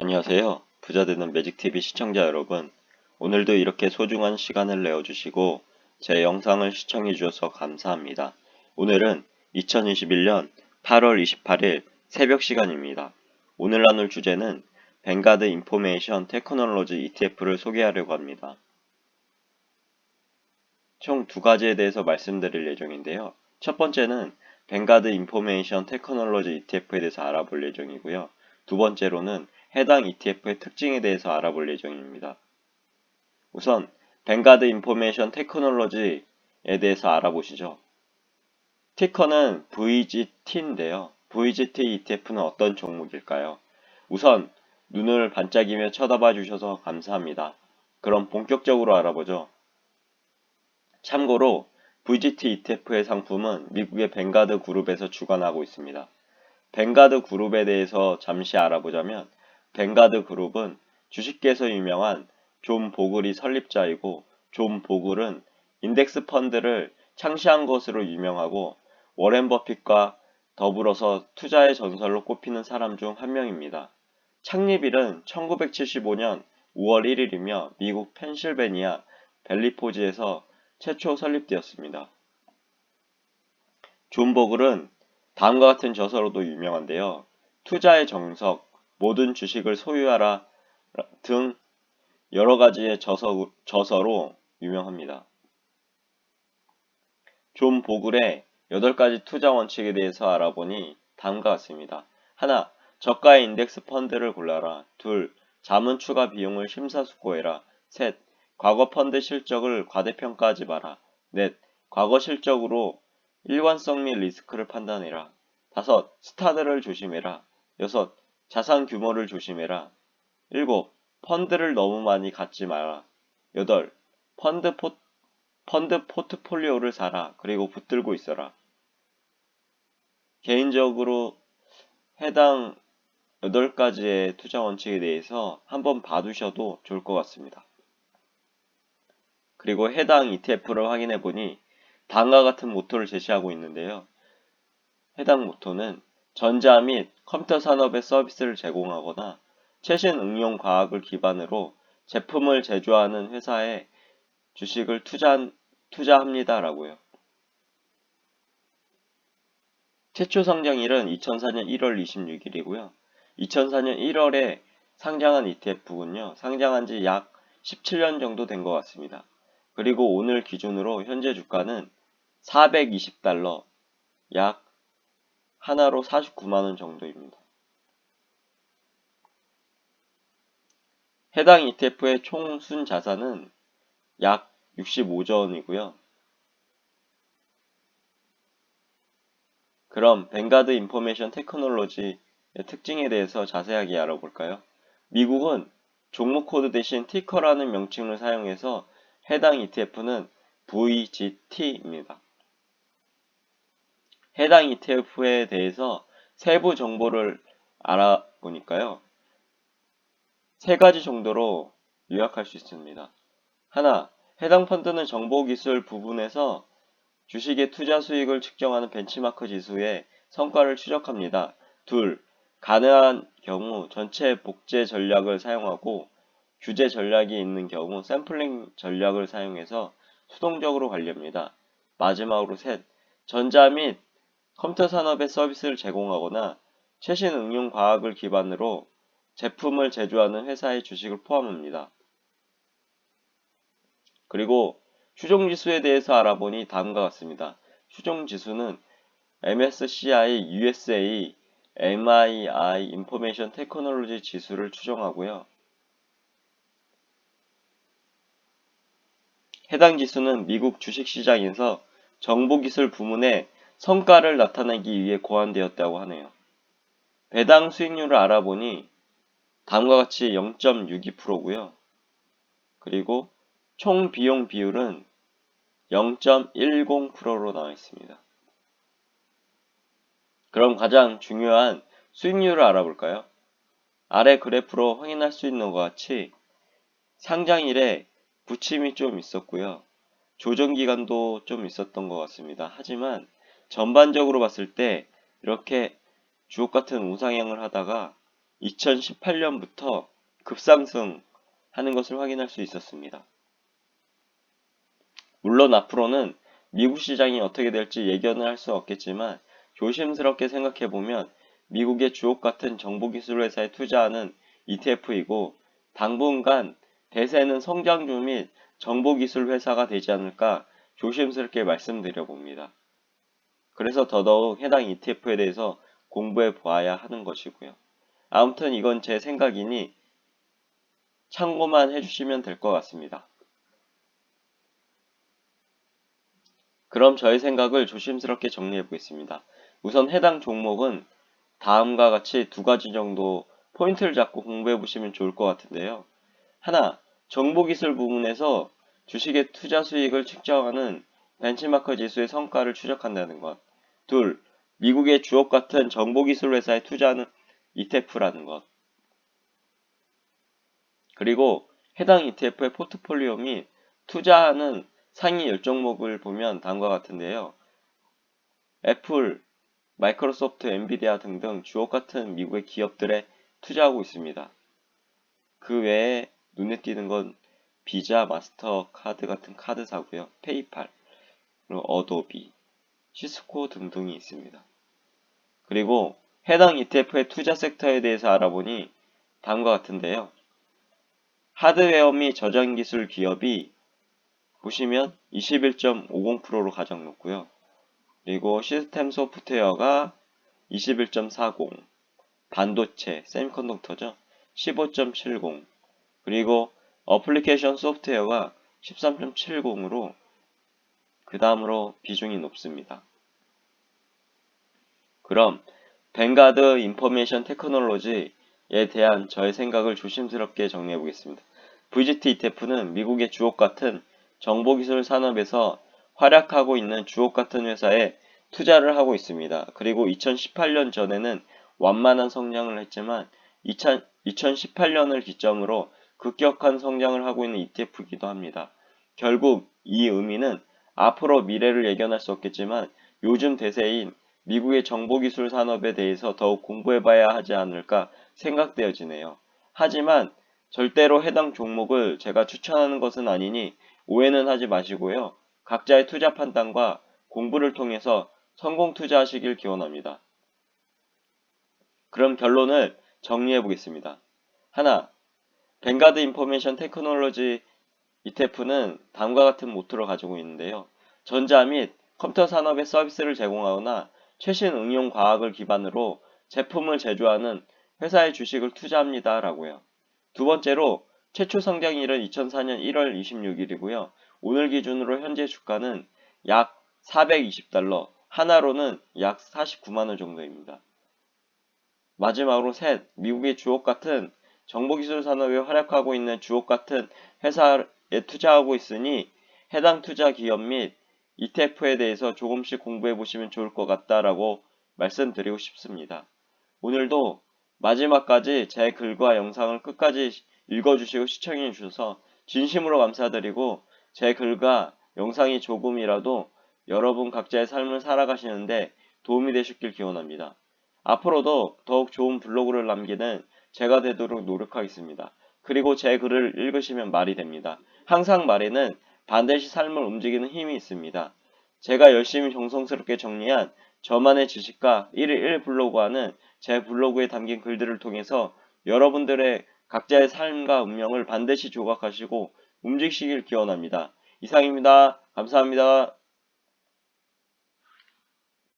안녕하세요. 부자되는 매직TV 시청자 여러분. 오늘도 이렇게 소중한 시간을 내어주시고 제 영상을 시청해 주셔서 감사합니다. 오늘은 2021년 8월 28일 새벽 시간입니다. 오늘 나눌 주제는 뱅가드 인포메이션 테크놀로지 ETF를 소개하려고 합니다. 총 두 가지에 대해서 말씀드릴 예정인데요. 첫 번째는 뱅가드 인포메이션 테크놀로지 ETF에 대해서 알아볼 예정이고요. 두 번째로는 해당 ETF의 특징에 대해서 알아볼 예정입니다. 우선 뱅가드 인포메이션 테크놀로지에 대해서 알아보시죠. 티커는 VGT인데요. VGT ETF는 어떤 종목일까요? 우선 눈을 반짝이며 쳐다봐 주셔서 감사합니다. 그럼 본격적으로 알아보죠. 참고로 VGT ETF의 상품은 미국의 뱅가드 그룹에서 주관하고 있습니다. 뱅가드 그룹에 대해서 잠시 알아보자면 뱅가드 그룹은 주식계에서 유명한 존 보글이 설립자이고 존 보글은 인덱스 펀드를 창시한 것으로 유명하고 워렌 버핏과 더불어서 투자의 전설로 꼽히는 사람 중 한 명입니다. 창립일은 1975년 5월 1일이며 미국 펜실베니아 벨리포지에서 최초 설립되었습니다. 존 보글은 다음과 같은 저서로도 유명한데요. 투자의 정석, 모든 주식을 소유하라 등 여러 가지의 저서, 저서로 유명합니다. 존 보글의 8가지 투자 원칙에 대해서 알아보니 다음과 같습니다. 하나, 저가의 인덱스 펀드를 골라라. 둘, 자문 추가 비용을 심사숙고해라. 셋, 과거 펀드 실적을 과대평가하지 마라. 넷, 과거 실적으로 일관성 및 리스크를 판단해라. 다섯, 스타들을 조심해라. 여섯, 자산 규모를 조심해라. 일곱, 펀드를 너무 많이 갖지 마라. 여덟, 펀드 포, 펀드 포트폴리오를 사라. 그리고 붙들고 있어라. 개인적으로 해당 8가지의 투자 원칙에 대해서 한번 봐두셔도 좋을 것 같습니다. 그리고 해당 ETF를 확인해 보니 다음과 같은 모토를 제시하고 있는데요. 해당 모토는 전자 및 컴퓨터 산업의 서비스를 제공하거나 최신 응용 과학을 기반으로 제품을 제조하는 회사에 주식을 투자, 투자합니다라고요. 최초 상장일은 2004년 1월 26일이고요. 2004년 1월에 상장한 ETF군요. 상장한 지 약 17년 정도 된 것 같습니다. 그리고 오늘 기준으로 현재 주가는 420달러, 약 하나로 49만원 정도입니다. 해당 ETF의 총 순 자산은 약 65조 원이고요. 그럼 뱅가드 인포메이션 테크놀로지의 특징에 대해서 자세하게 알아볼까요? 미국은 종목 코드 대신 티커라는 명칭을 사용해서 해당 ETF는 VGT입니다. 해당 ETF에 대해서 세부 정보를 알아보니까요. 세 가지 정도로 요약할 수 있습니다. 하나, 해당 펀드는 정보기술 부분에서 주식의 투자 수익을 측정하는 벤치마크 지수의 성과를 추적합니다. 둘, 가능한 경우 전체 복제 전략을 사용하고 규제 전략이 있는 경우 샘플링 전략을 사용해서 수동적으로 관리합니다. 마지막으로 셋, 전자 및 컴퓨터 산업의 서비스를 제공하거나 최신 응용 과학을 기반으로 제품을 제조하는 회사의 주식을 포함합니다. 그리고 추종지수에 대해서 알아보니 다음과 같습니다. 추종지수는 MSCI USA MII 인포메이션 테크놀로지 지수를 추정하고요. 해당 지수는 미국 주식시장에서 정보기술 부문의 성과를 나타내기 위해 고안되었다고 하네요. 배당 수익률을 알아보니 다음과 같이 0.62%고요. 그리고 총 비용 비율은 0.10%로 나와 있습니다. 그럼 가장 중요한 수익률을 알아볼까요? 아래 그래프로 확인할 수 있는 것 같이 상장일에 부침이 좀 있었고요. 조정 기간도 좀 있었던 것 같습니다. 하지만 전반적으로 봤을 때 이렇게 주옥 같은 우상향을 하다가 2018년부터 급상승하는 것을 확인할 수 있었습니다. 물론 앞으로는 미국 시장이 어떻게 될지 예견을 할 수 없겠지만 조심스럽게 생각해보면 미국의 주옥 같은 정보기술 회사에 투자하는 ETF이고 당분간 대세는 성장주 및 정보기술 회사가 되지 않을까 조심스럽게 말씀드려 봅니다. 그래서 더더욱 해당 ETF에 대해서 공부해 보아야 하는 것이고요. 아무튼 이건 제 생각이니 참고만 해주시면 될 것 같습니다. 그럼 저의 생각을 조심스럽게 정리해 보겠습니다. 우선 해당 종목은 다음과 같이 두 가지 정도 포인트를 잡고 공부해 보시면 좋을 것 같은데요. 하나, 정보기술 부문에서 주식의 투자 수익을 측정하는 벤치마크 지수의 성과를 추적한다는 것. 둘, 미국의 주옥 같은 정보기술 회사에 투자하는 ETF라는 것. 그리고 해당 ETF의 포트폴리오 및 투자하는 상위 10종목을 보면 다음과 같은데요. 애플, 마이크로소프트, 엔비디아 등등 주옥 같은 미국의 기업들에 투자하고 있습니다. 그 외에 눈에 띄는 건 비자, 마스터카드 같은 카드사고요. 페이팔, 그리고 어도비, 시스코 등등이 있습니다. 그리고 해당 ETF의 투자 섹터에 대해서 알아보니 다음과 같은데요. 하드웨어 및 저장 기술 기업이 보시면 21.50%로 가장 높고요. 그리고 시스템 소프트웨어가 21.40, 반도체, 세미컨덕터죠. 15.70, 그리고 어플리케이션 소프트웨어가 13.70으로 그 다음으로 비중이 높습니다. 그럼 뱅가드 인포메이션 테크놀로지에 대한 저의 생각을 조심스럽게 정리해 보겠습니다. VGT ETF는 미국의 주옥 같은 정보기술 산업에서 활약하고 있는 주옥 같은 회사에 투자를 하고 있습니다. 그리고 2018년 전에는 완만한 성장을 했지만 2000, 2018년을 기점으로 급격한 성장을 하고 있는 ETF이기도 합니다. 결국 이 의미는 앞으로 미래를 예견할 수 없겠지만 요즘 대세인 미국의 정보기술 산업에 대해서 더욱 공부해봐야 하지 않을까 생각되어지네요. 하지만 절대로 해당 종목을 제가 추천하는 것은 아니니 오해는 하지 마시고요. 각자의 투자 판단과 공부를 통해서 성공 투자하시길 기원합니다. 그럼 결론을 정리해 보겠습니다. 하나, 뱅가드 인포메이션 테크놀로지 ETF는 다음과 같은 모토를 가지고 있는데요. 전자 및 컴퓨터 산업의 서비스를 제공하거나 최신 응용 과학을 기반으로 제품을 제조하는 회사의 주식을 투자합니다. 라고요. 두 번째로 최초 성장일은 2004년 1월 26일이고요. 오늘 기준으로 현재 주가는 약 420달러, 하나로는 약 49만원 정도입니다. 마지막으로 셋, 미국의 주옥 같은 정보기술 산업에 활약하고 있는 주옥 같은 회사에 투자하고 있으니 해당 투자 기업 및 ETF에 대해서 조금씩 공부해 보시면 좋을 것 같다라고 말씀드리고 싶습니다. 오늘도 마지막까지 제 글과 영상을 끝까지 읽어주시고 시청해 주셔서 진심으로 감사드리고 제 글과 영상이 조금이라도 여러분 각자의 삶을 살아가시는데 도움이 되셨길 기원합니다. 앞으로도 더욱 좋은 블로그를 남기는 제가 되도록 노력하겠습니다. 그리고 제 글을 읽으시면 말이 됩니다. 항상 말에는 반드시 삶을 움직이는 힘이 있습니다. 제가 열심히 정성스럽게 정리한 저만의 지식과 1일 1 블로그와는 제 블로그에 담긴 글들을 통해서 여러분들의 각자의 삶과 운명을 반드시 조각하시고 움직이시길 기원합니다. 이상입니다. 감사합니다.